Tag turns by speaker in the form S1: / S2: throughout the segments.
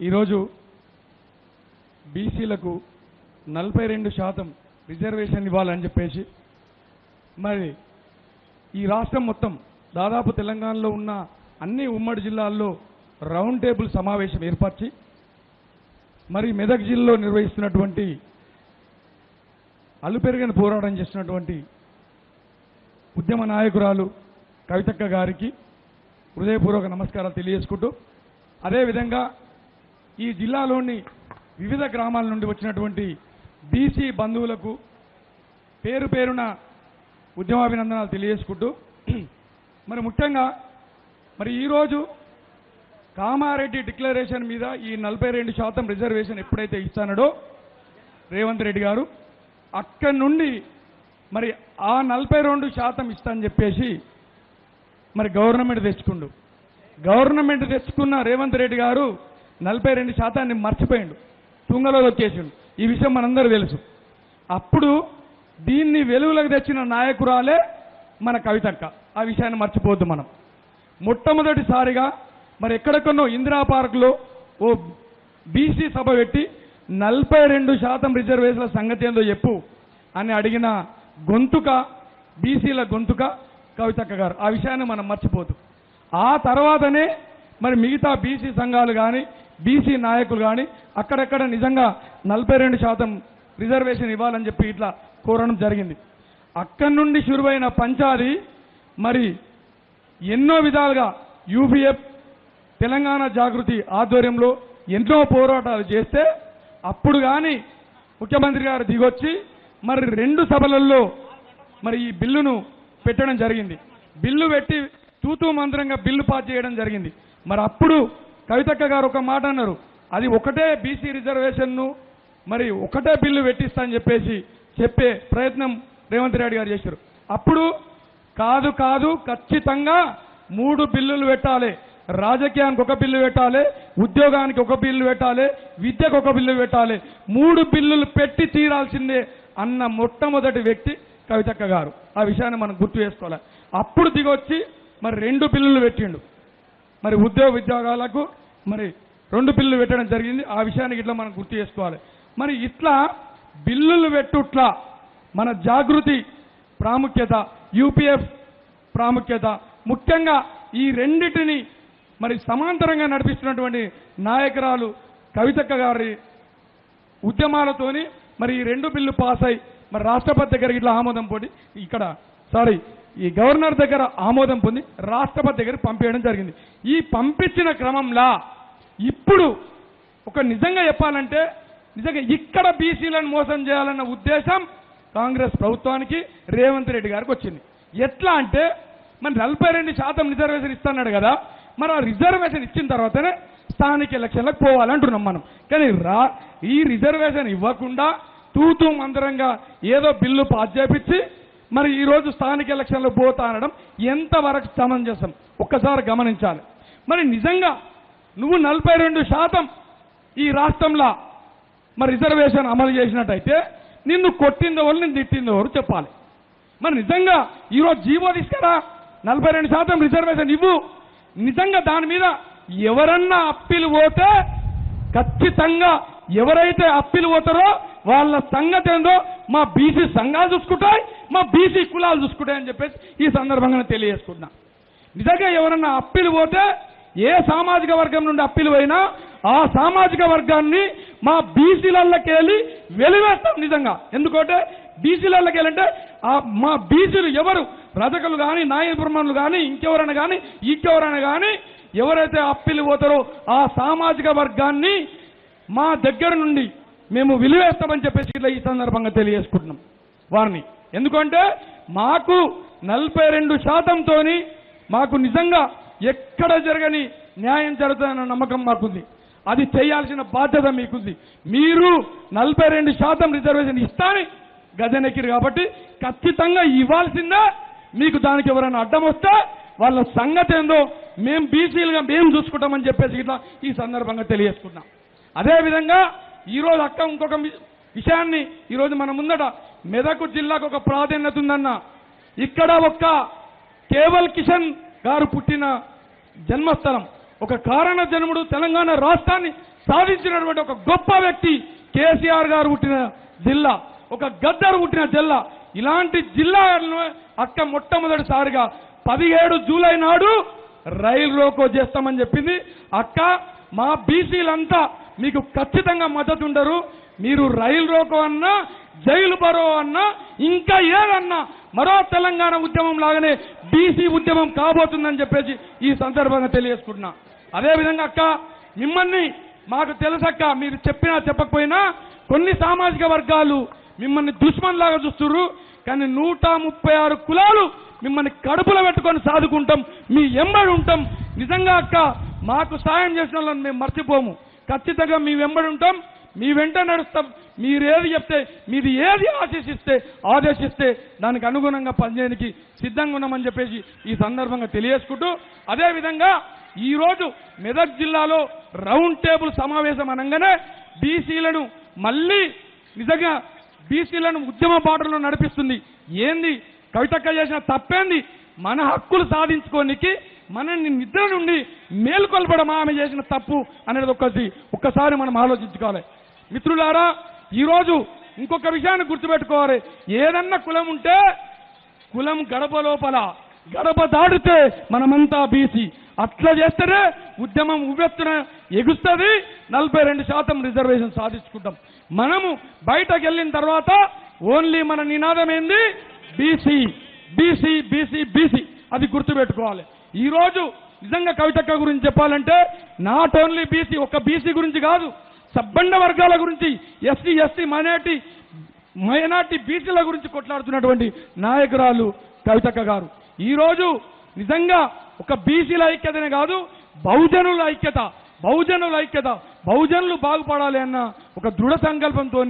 S1: ఈరోజు బీసీలకు నలభై రెండు శాతం రిజర్వేషన్ ఇవ్వాలని చెప్పేసి మరి ఈ రాష్ట్రం మొత్తం దాదాపు తెలంగాణలో ఉన్న అన్ని ఉమ్మడి జిల్లాల్లో రౌండ్ టేబుల్ సమావేశం ఏర్పరిచి మరి మెదక్ జిల్లాలో నిర్వహిస్తున్నటువంటి అలుపెరగని పోరాటం చేస్తున్నటువంటి ఉద్యమ నాయకురాలు కవితక్క గారికి హృదయపూర్వక నమస్కారాలు తెలియజేసుకుంటూ అదేవిధంగా ఈ జిల్లాలోని వివిధ గ్రామాల నుండి వచ్చినటువంటి బీసీ బంధువులకు పేరు పేరున ఉద్యమాభినందనాలు తెలియజేసుకుంటూ మరి ముఖ్యంగా మరి ఈరోజు కామారెడ్డి డిక్లరేషన్ మీద ఈ నలభై రెండు శాతం రిజర్వేషన్ ఎప్పుడైతే ఇస్తానడో రేవంత్ రెడ్డి గారు అక్కడి నుండి మరి ఆ నలభై రెండు శాతం ఇస్తానని చెప్పేసి మరి గవర్నమెంట్ తెచ్చుకుండు. గవర్నమెంట్ తెచ్చుకున్న రేవంత్ రెడ్డి గారు నలభై రెండు శాతాన్ని మర్చిపోయిండు. తుంగలో వచ్చేసిండు. ఈ విషయం మనందరూ తెలుసు. అప్పుడు దీన్ని వెలుగులకు తెచ్చిన నాయకురాలే మన కవితక్క. ఆ విషయాన్ని మర్చిపోవద్దు మనం. మొట్టమొదటిసారిగా మరి ఎక్కడెక్కడో ఇందిరా పార్క్లో ఓ బీసీ సభ పెట్టి నలభై రెండు శాతం రిజర్వేషన్ల సంగతి ఏందో చెప్పు అని అడిగిన గొంతుక బీసీల గొంతుక కవితక్క గారు. ఆ విషయాన్ని మనం మర్చిపోదు ఆ తర్వాతనే మరి మిగతా బీసీ సంఘాలు కానీ బీసీ నాయకులు కానీ అక్కడక్కడ నిజంగా నలభై రెండు శాతం రిజర్వేషన్ ఇవ్వాలని చెప్పి ఇట్లా కోరడం జరిగింది. అక్కడి నుండి షురువైన పంచాది మరి ఎన్నో విధాలుగా యూపీఎఫ్ తెలంగాణ జాగృతి ఆధ్వర్యంలో ఎన్నో పోరాటాలు చేస్తే అప్పుడు కానీ ముఖ్యమంత్రి గారు దిగొచ్చి మరి రెండు సభలలో మరి ఈ బిల్లును పెట్టడం జరిగింది. బిల్లు పెట్టి తూతూ మంత్రంగా బిల్లు పాస్ చేయడం జరిగింది. మరి అప్పుడు కవితక్క గారు ఒక మాట అన్నారు. అది ఒకటే బీసీ రిజర్వేషన్ను మరి ఒకటే బిల్లు పెట్టిస్తా అని చెప్పేసి చెప్పే ప్రయత్నం రేవంత్ రెడ్డి గారు చేశారు. అప్పుడు కాదు కాదు ఖచ్చితంగా మూడు బిల్లులు పెట్టాలి. రాజకీయానికి ఒక బిల్లు పెట్టాలి ఉద్యోగానికి ఒక బిల్లు పెట్టాలి విద్యకు ఒక బిల్లు పెట్టాలి. మూడు బిల్లులు పెట్టి తీరాల్సిందే అన్న మొట్టమొదటి వ్యక్తి కవితక్క గారు. ఆ విషయాన్ని మనం గుర్తు చేసుకోవాలి. అప్పుడు దిగొచ్చి మరి రెండు బిల్లులు పెట్టిండు. మరి ఉద్యోగ ఉద్యోగాలకు మరి రెండు బిల్లులు పెట్టడం జరిగింది. ఆ విషయానికి ఇట్లా మనం గుర్తు చేసుకోవాలి. మరి ఇట్లా బిల్లులు పెట్టుట్లా మన జాగృతి ప్రాముఖ్యత యూపీఎఫ్ ప్రాముఖ్యత ముఖ్యంగా ఈ రెండిటిని మరి సమాంతరంగా నడిపిస్తున్నటువంటి నాయకురాలు కవితక్క గారి ఉద్యమాలతోని మరి ఈ రెండు బిల్లు పాస్ అయి మరి రాష్ట్రపతి దగ్గర ఇట్లా ఆమోదం పోటీ ఇక్కడ సారీ ఈ గవర్నర్ దగ్గర ఆమోదం పొంది రాష్ట్రపతి దగ్గర పంపించడం జరిగింది. ఈ పంపించిన క్రమంలో ఇప్పుడు ఒక నిజంగా చెప్పాలంటే నిజంగా ఇక్కడ బీసీలను మోసం చేయాలన్న ఉద్దేశం కాంగ్రెస్ ప్రభుత్వానికి రేవంత్ రెడ్డి గారికి వచ్చింది. ఎట్లా అంటే మరి నలభై రెండు శాతం రిజర్వేషన్ ఇస్తున్నాడు కదా మరి ఆ రిజర్వేషన్ ఇచ్చిన తర్వాతనే స్థానిక ఎలక్షన్లకు పోవాలంటున్నాం మనం. కానీ రా ఈ రిజర్వేషన్ ఇవ్వకుండా తూతూ మందరంగా ఏదో బిల్లు పాస్ చేపించి మరి ఈరోజు స్థానిక ఎలక్షన్లో పోతా అనడం ఎంతవరకు సమంజసం? ఒక్కసారి గమనించాలి. మరి నిజంగా నువ్వు నలభై రెండు శాతం ఈ రాష్ట్రంలో మరి రిజర్వేషన్ అమలు చేసినట్టయితే నిన్ను కొట్టిందవరు నిన్ను తిట్టిందవరు చెప్పాలి. మరి నిజంగా ఈరోజు జీవో తీసుకురా నలభై రెండు శాతం రిజర్వేషన్ ఇవ్వు. నిజంగా దాని మీద ఎవరన్నా అప్పీలు పోతే ఖచ్చితంగా ఎవరైతే అప్పీలు పోతారో వాళ్ళ సంగతి ఏందో మా బీసీ సంఘాలు చూసుకుంటాయి మా బీసీ కులాలు చూసుకుంటాయి అని చెప్పేసి ఈ సందర్భంగా తెలియజేసుకుంటున్నా. నిజంగా ఎవరన్నా అప్పీలు పోతే ఏ సామాజిక వర్గం నుండి అప్పీలు పోయినా ఆ సామాజిక వర్గాన్ని మా బీసీలకి వెళ్ళి వెలివేస్తాం నిజంగా. ఎందుకంటే బీసీలకి వెళ్ళంటే ఆ మా బీసీలు ఎవరు? రజకులు కానీ నాయబ్రహ్మణులు కానీ ఇంకెవరైనా కానీ ఇంకెవరైనా కానీ ఎవరైతే అప్పీలు పోతారో ఆ సామాజిక వర్గాన్ని మా దగ్గర నుండి మేము విలువేస్తామని చెప్పేసి ఇట్లా ఈ సందర్భంగా తెలియజేసుకుంటున్నాం. వారిని ఎందుకంటే మాకు నలభై రెండు శాతంతోని మాకు నిజంగా ఎక్కడ జరగని న్యాయం జరుగుతుందన్న నమ్మకం మాకుంది. అది చేయాల్సిన బాధ్యత మీకుంది. మీరు నలభై రెండు శాతం రిజర్వేషన్ ఇస్తాని గజనెక్కిరు కాబట్టి ఖచ్చితంగా ఇవ్వాల్సిందే. మీకు దానికి ఎవరైనా అడ్డం వస్తే వాళ్ళ సంగతి ఏందో మేము బీసీలుగా మేము చూసుకుంటామని చెప్పేసి ఇట్లా ఈ సందర్భంగా తెలియజేసుకుంటున్నాం. అదేవిధంగా ఈరోజు అక్క ఇంకొక విషయాన్ని ఈరోజు మన ముందట మెదకు జిల్లాకు ఒక ప్రాధాన్యత ఉందన్న. ఇక్కడ ఒక్క కేవల్ కిషన్ గారు పుట్టిన జన్మస్థలం. ఒక కారణ జన్ముడు తెలంగాణ రాష్ట్రాన్ని సాధించినటువంటి ఒక గొప్ప వ్యక్తి కేసీఆర్ గారు పుట్టిన జిల్లా. ఒక గద్దరు పుట్టిన జిల్లా. ఇలాంటి జిల్లాను అక్క మొట్టమొదటిసారిగా పదిహేడు జూలై నాడు రైలు రోకో చేస్తామని చెప్పింది. అక్క మా బీసీలంతా మీకు ఖచ్చితంగా మద్దతు ఉండరు. మీరు రైలు రోకో అన్నా జైలు బరో అన్నా ఇంకా ఏదన్నా మరో తెలంగాణ ఉద్యమం లాగానే బీసీ ఉద్యమం కాబోతుందని చెప్పేసి ఈ సందర్భంగా తెలియజేసుకుంటున్నా. అదేవిధంగా అక్క మిమ్మల్ని మాకు తెలుసక్క మీరు చెప్పినా చెప్పకపోయినా కొన్ని సామాజిక వర్గాలు మిమ్మల్ని దుష్మన్ లాగా చూస్తున్నారు కానీ నూట ముప్పై ఆరు కులాలు మిమ్మల్ని కడుపులో పెట్టుకొని సాదుకుంటాం మీ ఎంబడి ఉంటాం. నిజంగా అక్క మాకు సాయం చేసిన వాళ్ళని మేము మర్చిపోము. ఖచ్చితంగా మీ వెంబడి ఉంటాం మీ వెంట నడుస్తాం. మీరేది చెప్తే మీది ఏది ఆశీసిస్తే ఆదేశిస్తే దానికి అనుగుణంగా పనిచేయడానికి సిద్ధంగా ఉన్నామని చెప్పేసి ఈ సందర్భంగా తెలియజేసుకుంటూ అదేవిధంగా ఈరోజు మెదక్ జిల్లాలో రౌండ్ టేబుల్ సమావేశం అనగానే బీసీలను మళ్ళీ నిజంగా బీసీలను ఉద్యమ బాటలో నడిపిస్తుంది. ఏంది? కవితక్క చేసిన తప్పేంది? మన హక్కులు సాధించుకోనికి మనల్ని నిద్ర నుండి మేల్కొల్పడం ఆమె చేసిన తప్పు అనేది ఒకటి ఒక్కసారి మనం ఆలోచించుకోవాలి. మిత్రులారా ఈరోజు ఇంకొక విషయాన్ని గుర్తుపెట్టుకోవాలి. ఏదన్నా కులం ఉంటే కులం గడప లోపల గడప దాటితే మనమంతా బీసీ. అట్లా చేస్తేనే ఉద్యమం ఉవ్వెత్తున ఎగుస్తుంది. నలభై రెండు శాతం రిజర్వేషన్ సాధించుకుంటాం. మనము బయటకు వెళ్ళిన తర్వాత ఓన్లీ మన నినాదం ఏంది? BC BC BC BC. అది గుర్తుపెట్టుకోవాలి. ఈ రోజు నిజంగా కవితక్క గురించి చెప్పాలంటే నాట్ ఓన్లీ బీసీ ఒక బీసీ గురించి కాదు. సబ్బండ వర్గాల గురించి ఎస్సీ ఎస్టీ మైనార్టీ మైనార్టీ బీసీల గురించి కొట్లాడుతున్నటువంటి నాయకురాలు కవితక్క గారు. ఈరోజు నిజంగా ఒక బీసీల ఐక్యతనే కాదు బహుజనుల ఐక్యత బహుజనుల ఐక్యత బహుజనులు బాగుపడాలి అన్న ఒక దృఢ సంకల్పంతో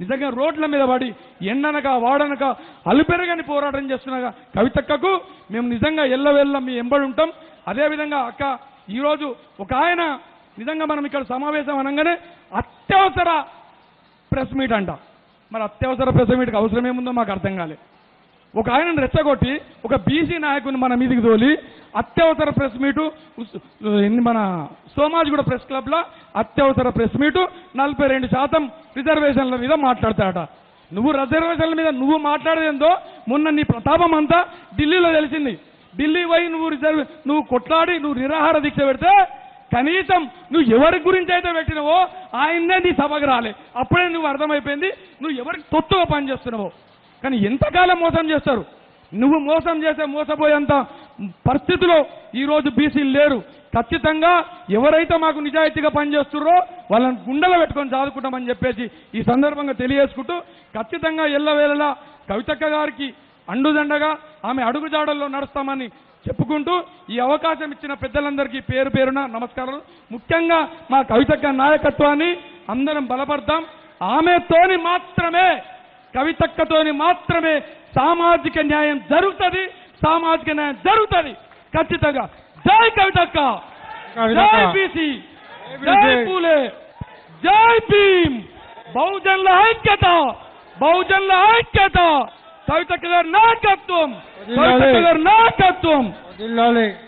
S1: నిజంగా రోడ్ల మీద పడి ఎండనక వాడనక అలుపెరగని పోరాటం చేస్తున్న కవితక్కకు మేము నిజంగా ఎల్లవెల్ల మీ ఎంబడి ఉంటాం. అదేవిధంగా అక్క ఈరోజు ఒక ఆయన నిజంగా మనం ఇక్కడ సమావేశం అనగానే అత్యవసర ప్రెస్ మీట్ అంట. మరి అత్యవసర ప్రెస్ మీట్కి అవసరం ఏముందో మాకు అర్థం కాలే. ఒక ఆయనను రెచ్చగొట్టి ఒక బీసీ నాయకుని మన మీదికి తోలి అత్యవసర ప్రెస్ మీటు మన సోమాజిగూడ ప్రెస్ క్లబ్లో అత్యవసర ప్రెస్ మీటు నలభై రెండు శాతం రిజర్వేషన్ల మీద మాట్లాడతాడట. నువ్వు రిజర్వేషన్ల మీద నువ్వు మాట్లాడేదేందో మొన్న నీ ప్రతాపం అంతా ఢిల్లీలో తెలిసింది. ఢిల్లీ పోయి నువ్వు రిజర్వ్ నువ్వు కొట్లాడి నువ్వు నిరాహార దీక్ష పెడితే కనీసం నువ్వు ఎవరి గురించి అయితే పెట్టినవో ఆయన్నే నీ సభకు రాలే. అప్పుడే నువ్వు అర్థమైపోయింది నువ్వు ఎవరికి తొత్తుగా పనిచేస్తున్నావో కానీ ఎంతకాలం మోసం చేస్తారు? నువ్వు మోసం చేసే మోసపోయేంత పరిస్థితిలో ఈరోజు బీసీలు లేరు. ఖచ్చితంగా ఎవరైతే మాకు నిజాయితీగా పనిచేస్తున్నారో వాళ్ళని గుండెలో పెట్టుకొని చదువుకుంటామని చెప్పేసి ఈ సందర్భంగా తెలియజేసుకుంటూ ఖచ్చితంగా ఎల్లవేళలా కవితక్క గారికి అండుదండగా ఆమె అడుగుజాడల్లో నడుస్తామని చెప్పుకుంటూ ఈ అవకాశం ఇచ్చిన పెద్దలందరికీ పేరు పేరున నమస్కారాలు. ముఖ్యంగా మా కవితక్క నాయకత్వాన్ని అందరం బలపడతాం. ఆమెతోని మాత్రమే కవితక్కతోని మాత్రమే సామాజిక న్యాయం జరుగుతుంది. సామాజిక న్యాయం జరుగుతుంది. ఖచ్చితంగా. జై కవితక్క. జై బీసీ.
S2: జై
S1: పూలే. జై భీమ్. బహుజనుల ఐక్యత. బహుజనుల ఐక్యత. కవితక్క గారి నాయకత్వం. కవితక్క గారి నాయకత్వం.
S2: Abdullahi